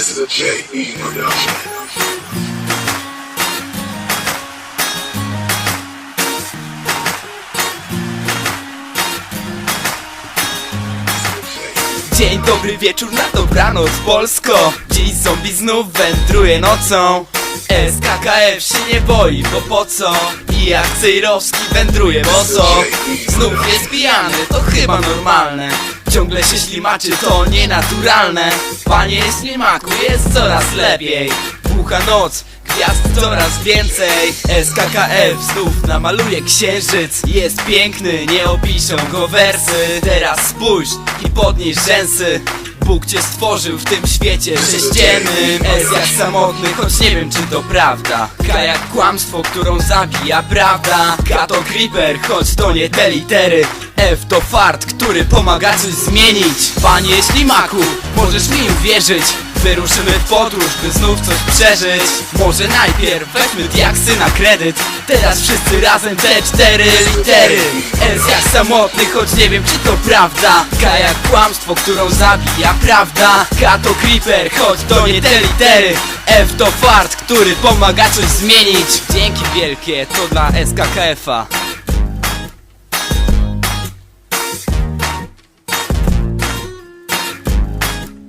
This is a J.E. production. Dzień dobry wieczór na dobranoc Polsko Dziś zombie znów wędruje nocą SKKF się nie boi, bo po co? I jak Cejrowski wędruje boso Znów jest pijany, to chyba normalne Ciągle się ślimaczy, to nienaturalne. Panie ślimaku, jest coraz lepiej. Bucha noc, gwiazd coraz więcej. SKKF znów namaluje księżyc. Jest piękny, nie opiszą go wersy. Teraz spójrz i podnieś rzęsy. Bóg cię stworzył w tym świecie sześciennym. S jak samotny, choć nie wiem czy to prawda. K jak kłamstwo, którą zabija prawda. K to creeper, choć to nie te litery F to fart, który pomaga coś zmienić. Panie ślimaku, możesz mi uwierzyć. Wyruszymy w podróż, by znów coś przeżyć. Może najpierw weźmy diaksy na kredyt. Teraz wszyscy razem te cztery litery. S jak samotny, choć nie wiem czy to prawda. K jak kłamstwo, którą zabija prawda. K to creeper, choć to nie te litery. F to fart, który pomaga coś zmienić. Dzięki wielkie, to dla SKKF-a